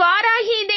இவ்வாறாகி இதை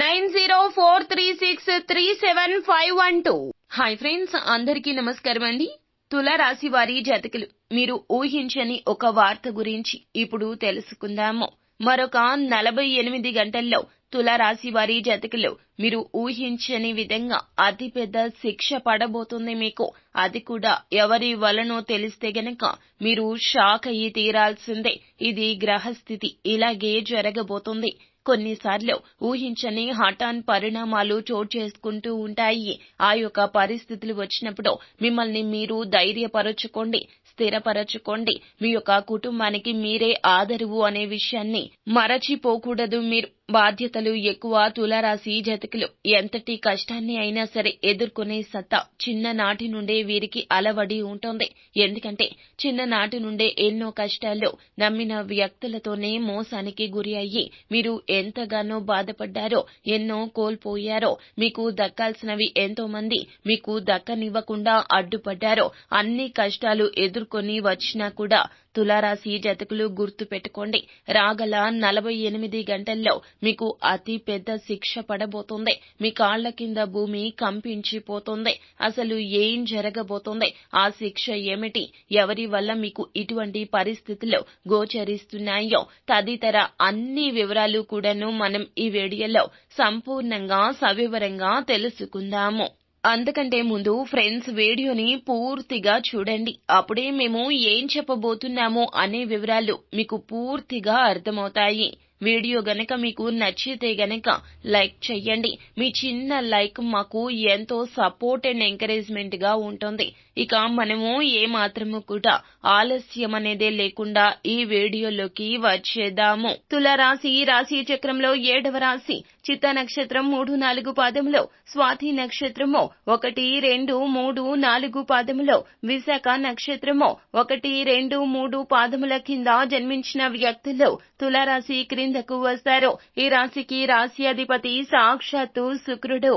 nine zero four three six three seven five one two. Hi friends అందరికీ నమస్కారం అండి. తులారాశి వారి జతకులు మీరు ఊహించని ఒక వార్త గురించి ఇప్పుడు తెలుసుకుందాము. మరొక నలభై ఎనిమిది గంటల్లో తులారాశి వారి జతకులు మీరు ఊహించని విధంగా అతిపెద్ద శిక్ష పడబోతుంది మీకు. అది కూడా ఎవరి వలనో తెలిస్తే గనక మీరు షాక్ అయ్యి తీరాల్సిందే. ఇది గ్రహస్థితి ఇలాగే జరగబోతుంది. కొన్నిసార్లు ఊహించని హఠాన్ పరిణామాలు చోటు చేసుకుంటూ ఉంటాయి. ఆ యొక్క పరిస్థితులు వచ్చినప్పుడు మిమ్మల్ని మీరు ధైర్యపరచుకోండి స్థిరపరచుకోండి. మీ యొక్క కుటుంబానికి మీరే ఆదరువు అనే విషయాన్ని మరచిపోకూడదు మీరు. బాధ్యతలు ఎక్కువ తులారాశి జతకులు ఎంతటి కష్టాన్ని అయినా సరే ఎదుర్కొనే సత్తా చిన్ననాటి నుండే వీరికి అలవడి ఉంటుంది. ఎందుకంటే చిన్ననాటి నుండే ఎన్నో కష్టాల్లో నమ్మిన వ్యక్తులతోనే మోసానికి గురి అయ్యి మీరు ఎంతగానో బాధపడ్డారో ఎన్నో కోల్పోయారో మీకు దక్కాల్సినవి ఎంతో మంది మీకు దక్కనివ్వకుండా అడ్డుపడ్డారో అన్ని కష్టాలు ఎదుర్కొని వచ్చినా కూడా తులారాశి జతకులు గుర్తు పెట్టుకోండి రాగల నలభై ఎనిమిది గంటల్లో మీకు అతి పెద్ద శిక్ష పడబోతుంది. మీ కాళ్ళ కింద భూమి కంపించిపోతుంది. అసలు ఏం జరగబోతుంది? ఆ శిక్ష ఏమిటి? ఎవరి వల్ల మీకు ఇటువంటి పరిస్థితులు గోచరిస్తున్నాయో? తదితర అన్ని వివరాలు కూడాను మనం ఈ వీడియోలో సంపూర్ణంగా సవివరంగా తెలుసుకుందాము. అందుకంటే ముందు ఫ్రెండ్స్ వీడియోని పూర్తిగా చూడండి. అప్పుడే మేము ఏం చెప్పబోతున్నాము అనే వివరాలు మీకు పూర్తిగా అర్థమవుతాయి. వీడియో గనక మీకు నచ్చితే గనక లైక్ చెయ్యండి మీ చిన్న లైక్ మాకు ఎంతో సపోర్ట్ అండ్ ఎంకరేజ్మెంట్గా ఉంటుంది. ఇక మనము ఏ మాత్రము కూడా ఆలస్యం అనేదే లేకుండా ఈ వీడియోలోకి వచ్చేద్దాము. తులరాశి రాశి చక్రంలో ఏడవ రాశి చిత్త నక్షత్రం మూడు నాలుగు పాదములో స్వాతి నక్షత్రము ఒకటి రెండు మూడు నాలుగు పాదములో విశాఖ నక్షత్రము ఒకటి రెండు మూడు పాదముల కింద జన్మించిన వ్యక్తులు తులరాశి క్రిందకు వస్తారు. ఈ రాశికి రాశి అధిపతి సాక్షాత్తు శుక్రుడు.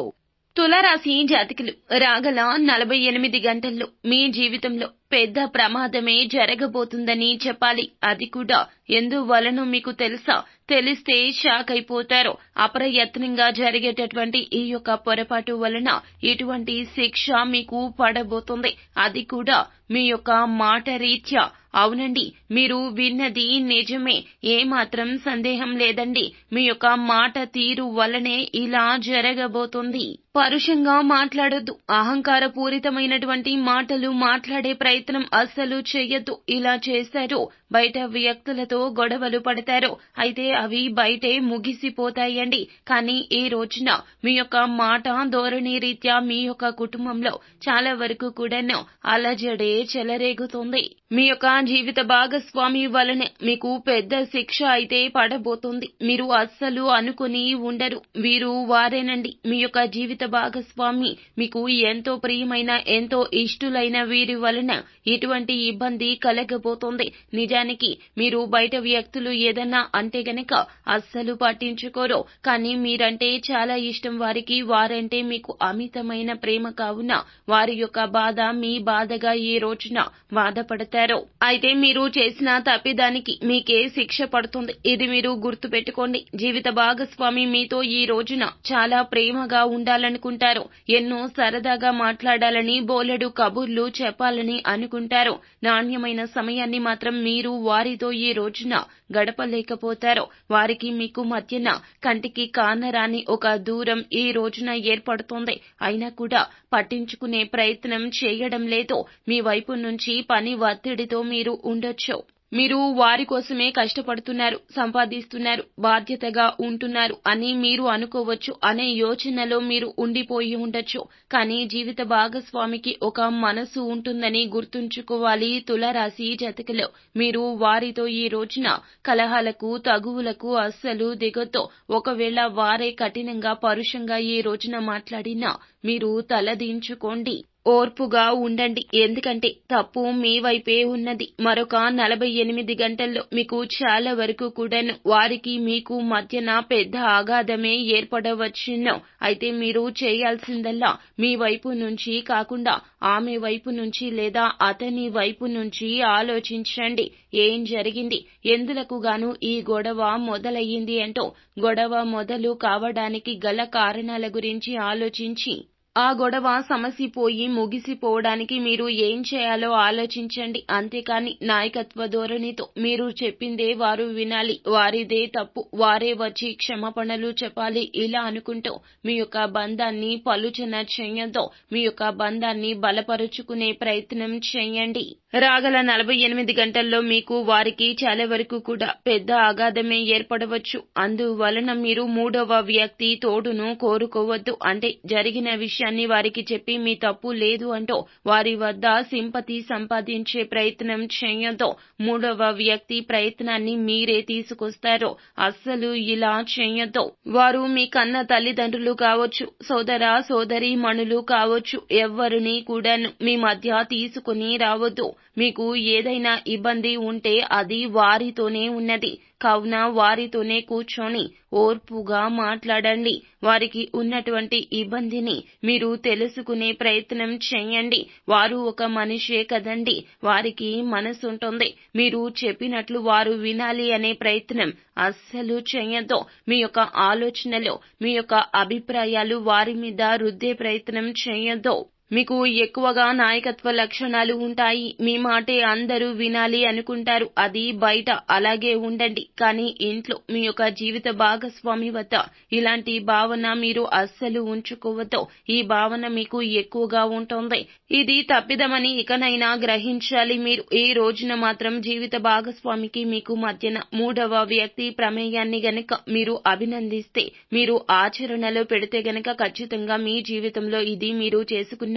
తులరాశి జాతకులు. రాగల నలభై ఎనిమిది గంటల్లో మీ జీవితంలో పెద్ద ప్రమాదమే జరగబోతుందని చెప్పాలి. అది కూడా ఎందువలనో మీకు తెలుసా? తెలిస్తే షాక్ అయిపోతారు. అప్రయత్నంగా జరిగేటటువంటి ఈ యొక్క పొరపాటు వలన ఇటువంటి శిక్ష మీకు పడబోతుంది. అది కూడా మీ యొక్క మాట రీత్యా. అవునండి మీరు విన్నది నిజమే. ఏమాత్రం సందేహం లేదండి. మీ యొక్క మాట తీరు వలనే ఇలా జరగబోతుంది. పరుషంగా మాట్లాడొద్దు. అహంకార పూరితమైనటువంటి మాటలు మాట్లాడే ప్రయత్నం అస్సలు చెయ్యొద్దు. ఇలా చేశారు. బయట వ్యక్తులతో గొడవలు పడతారు. అయితే అవి బయటే ముగిసిపోతాయండి. కానీ ఈ రోజున మీ యొక్క మాట ధోరణి రీత్యా మీ యొక్క కుటుంబంలో చాలా వరకు కూడాను అలజడే చెలరేగుతుంది. మీ యొక్క జీవిత భాగస్వామి వలన మీకు పెద్ద శిక్ష అయితే పడబోతుంది. మీరు అస్సలు అనుకుని ఉండరు. వీరు వారేనండి. మీ యొక్క జీవిత భాగస్వామి మీకు ఎంతో ప్రియమైన ఎంతో ఇష్టులైన వీరి వలన ఇటువంటి ఇబ్బంది కలగబోతుంది. నిజానికి మీరు బయట వ్యక్తులు ఏదన్నా అంటే గనక అస్సలు పట్టించుకోరు. కానీ మీరంటే చాలా ఇష్టం వారికి. వారంటే మీకు అమితమైన ప్రేమ కావున వారి యొక్క బాధ మీ బాధగా ఈ రోజున బాధపడతారు. అయితే మీరు చేసిన తప్పిదానికి మీకే శిక్ష పడుతుంది. ఇది మీరు గుర్తు పెట్టుకోండి జీవిత భాగస్వామి మీతో ఈ రోజున చాలా ప్రేమగా ఉండాలనుకుంటారు. ఎన్నో సరదాగా మాట్లాడాలని బోలెడు కబుర్లు చెప్పాలని అనుకుంటారు. నాణ్యమైన సమయాన్ని మాత్రం మీరు వారితో ఈ రోజున గడపలేకపోతారు. వారికి మీకు మధ్యన కంటికి కానరాని ఒక దూరం ఈ రోజున ఏర్పడుతోంది. అయినా కూడా పట్టించుకునే ప్రయత్నం చేయడం లేదో మీ వైపు నుంచి పని ఒత్తిడితో మీరు ఉండొచ్చు. మీరు వారి కోసమే కష్టపడుతున్నారు సంపాదిస్తున్నారు బాధ్యతగా ఉంటున్నారు అని మీరు అనుకోవచ్చు అనే యోచనలో మీరు ఉండిపోయి ఉండొచ్చు. కానీ జీవిత భాగస్వామికి ఒక మనసు ఉంటుందని గుర్తుంచుకోవాలి. తులరాశి జతకలో మీరు వారితో ఈ రోజున కలహాలకు తగువులకు అస్సలు దిగొద్దు. ఒకవేళ వారే కఠినంగా పరుషంగా ఈ రోజున మాట్లాడినా మీరు తలదించుకోండి. ఓర్పుగా ఉండండి. ఎందుకంటే తప్పు మీ వైపే ఉన్నది. మరొక నలభై ఎనిమిది గంటల్లో మీకు చాలా వరకు కూడాను వారికి మీకు మధ్యన పెద్ద అగాధమే ఏర్పడవచ్చును. అయితే మీరు చేయాల్సిందల్లా మీ వైపు నుంచి కాకుండా ఆమె వైపు నుంచి లేదా అతని వైపు నుంచి ఆలోచించండి. ఏం జరిగింది? ఎందులకు గాను ఈ గొడవ మొదలయ్యింది అంటూ గొడవ మొదలు కావడానికి గల కారణాల గురించి ఆలోచించి ఆ గొడవ సమసిపోయి ముగిసిపోవడానికి మీరు ఏం చేయాలో ఆలోచించండి. అంతేకాని నాయకత్వ ధోరణితో మీరు చెప్పిందే వారు వినాలి. వారిదే తప్పు. వారే వచ్చి క్షమాపణలు చెప్పాలి. ఇలా అనుకుంటూ మీ యొక్క బంధాన్ని పలుచన చేయొద్దు మీ యొక్క బంధాన్ని బలపరుచుకునే ప్రయత్నం చేయండి. రాగల నలభై ఎనిమిది గంటల్లో మీకు వారికి చాలా వరకు కూడా పెద్ద అగాధమే ఏర్పడవచ్చు. అందువలన మీరు మూడవ వ్యక్తి తోడును కోరుకోవద్దు. అంటే జరిగిన విషయం విషయాన్ని వారికి చెప్పి మీ తప్పు లేదు అంటూ వారి వద్ద సింపతి సంపాదించే ప్రయత్నం చేయొద్దు. మూడవ వ్యక్తి ప్రయత్నాన్ని మీరే తీసుకొస్తారు. అస్సలు ఇలా చేయొద్దు. వారు మీ కన్న తల్లిదండ్రులు కావచ్చు సోదర సోదరి మణులు కావచ్చు ఎవ్వరిని కూడా మీ మధ్య తీసుకుని రావద్దు. మీకు ఏదైనా ఇబ్బంది ఉంటే అది వారితోనే ఉన్నది. కావున వారితోనే కూర్చొని ఓర్పుగా మాట్లాడండి. వారికి ఉన్నటువంటి ఇబ్బందిని మీరు తెలుసుకునే ప్రయత్నం చేయండి. వారు ఒక మనిషే కదండి. వారికి మనసుంటుంది. మీరు చెప్పినట్లు వారు వినాలి అనే ప్రయత్నం అస్సలు చేయొద్దు. మీ యొక్క ఆలోచనలు మీ యొక్క అభిప్రాయాలు వారి మీద రుద్దే ప్రయత్నం చేయొద్దు. మీకు ఎక్కువగా నాయకత్వ లక్షణాలు ఉంటాయి. మీ మాటే అందరూ వినాలి అనుకుంటారు. అది బయట అలాగే ఉండండి. కానీ ఇంట్లో మీ యొక్క జీవిత భాగస్వామి వద్ద ఇలాంటి భావన మీరు అస్సలు ఉంచుకోవద్దు. ఈ భావన మీకు ఎక్కువగా ఉంటుంది. ఇది తప్పిదమని ఇకనైనా గ్రహించాలి మీరు. ఈ రోజున మాత్రం జీవిత భాగస్వామికి మీకు మధ్యన మూడవ వ్యక్తి ప్రమేయాన్ని గనక మీరు అభినందిస్తే మీరు ఆచరణలో పెడితే గనక ఖచ్చితంగా మీ జీవితంలో ఇది మీరు చేసుకున్న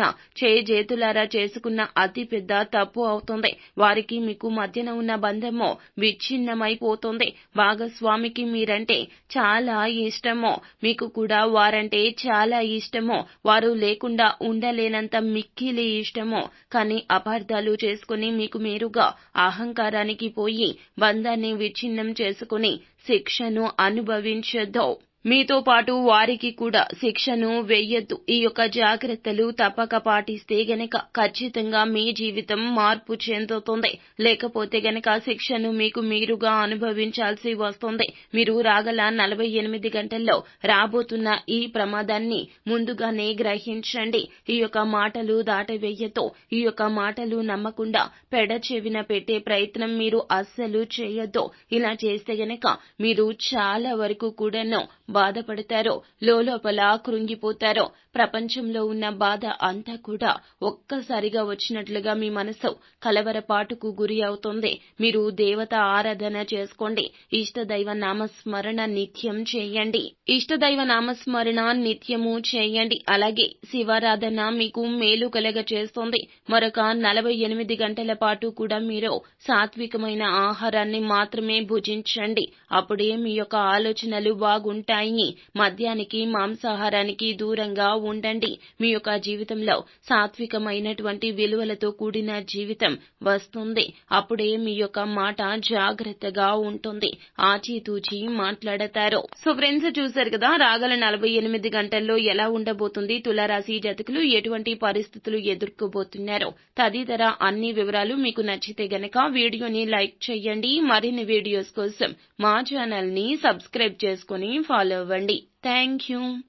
చేతులారా చేసుకున్న అతి పెద్ద తప్పు అవుతుంది. వారికి మీకు మధ్యన ఉన్న బంధము విచ్ఛిన్నమైపోతుంది. భాగస్వామికి మీరంటే చాలా ఇష్టమో మీకు కూడా వారంటే చాలా ఇష్టమో వారు లేకుండా ఉండలేనంత మిక్కిలి ఇష్టమో కానీ అపార్థాలు చేసుకుని మీకు మీరుగా అహంకారానికి పోయి బంధాన్ని విచ్ఛిన్నం చేసుకుని శిక్షను అనుభవించొద్దు మీతో పాటు వారికి కూడా శిక్షను వెయ్యొద్దు ఈ యొక్క జాగ్రత్తలు తప్పక పాటిస్తే గనక ఖచ్చితంగా మీ జీవితం మార్పు చెందుతుంది. లేకపోతే గనక శిక్షను మీకు మీరుగా అనుభవించాల్సి వస్తుంది. మీరు రాగల నలభై ఎనిమిది గంటల్లో రాబోతున్న ఈ ప్రమాదాన్ని ముందుగానే గ్రహించండి. ఈ యొక్క మాటలు దాటవేయతో ఈ యొక్క మాటలు నమ్మకుండా పెడ చెవిన పెట్టే ప్రయత్నం మీరు అస్సలు చేయొద్దు. ఇలా చేస్తే గనక మీరు చాలా వరకు కూడాను బాధపడతారో లోపల కృంగిపోతారో ప్రపంచంలో ఉన్న బాధ అంతా కూడా ఒక్కసారిగా వచ్చినట్లుగా మీ మనసు కలవరపాటుకు గురి అవుతుంది. మీరు దేవత ఆరాధన చేసుకోండి. ఇష్టదైవ నామస్మరణ నిత్యం చేయండి. ఇష్టదైవ నామస్మరణ నిత్యము చేయండి. అలాగే శివారాధన మీకు మేలు కలగ చేస్తుంది. మరొక నలభై ఎనిమిది గంటల పాటు కూడా మీరు సాత్వికమైన ఆహారాన్ని మాత్రమే భుజించండి. అప్పుడే మీ యొక్క ఆలోచనలు బాగుంటాయి. మద్యానికి మాంసాహారానికి దూరంగా ఉండండి. మీ యొక్క జీవితంలో సాత్వికమైనటువంటి విలువలతో కూడిన జీవితం వస్తుంది. అప్పుడే మీ యొక్క మాట జాగ్రత్తగా ఉంటుంది. ఆచితూచి మాట్లాడతారు. సో ఫ్రెండ్స్ చూశారు కదా రాగల నలభై ఎనిమిది గంటల్లో ఎలా ఉండబోతుంది? తులారాశి జతకులు ఎటువంటి పరిస్థితులు ఎదుర్కోబోతున్నారో? తదితర అన్ని వివరాలు మీకు నచ్చితే గనక వీడియోని లైక్ చేయండి. మరిన్ని వీడియోస్ కోసం మా ఛానల్ని సబ్స్క్రైబ్ చేసుకుని follow Oliver Wendy. Thank you.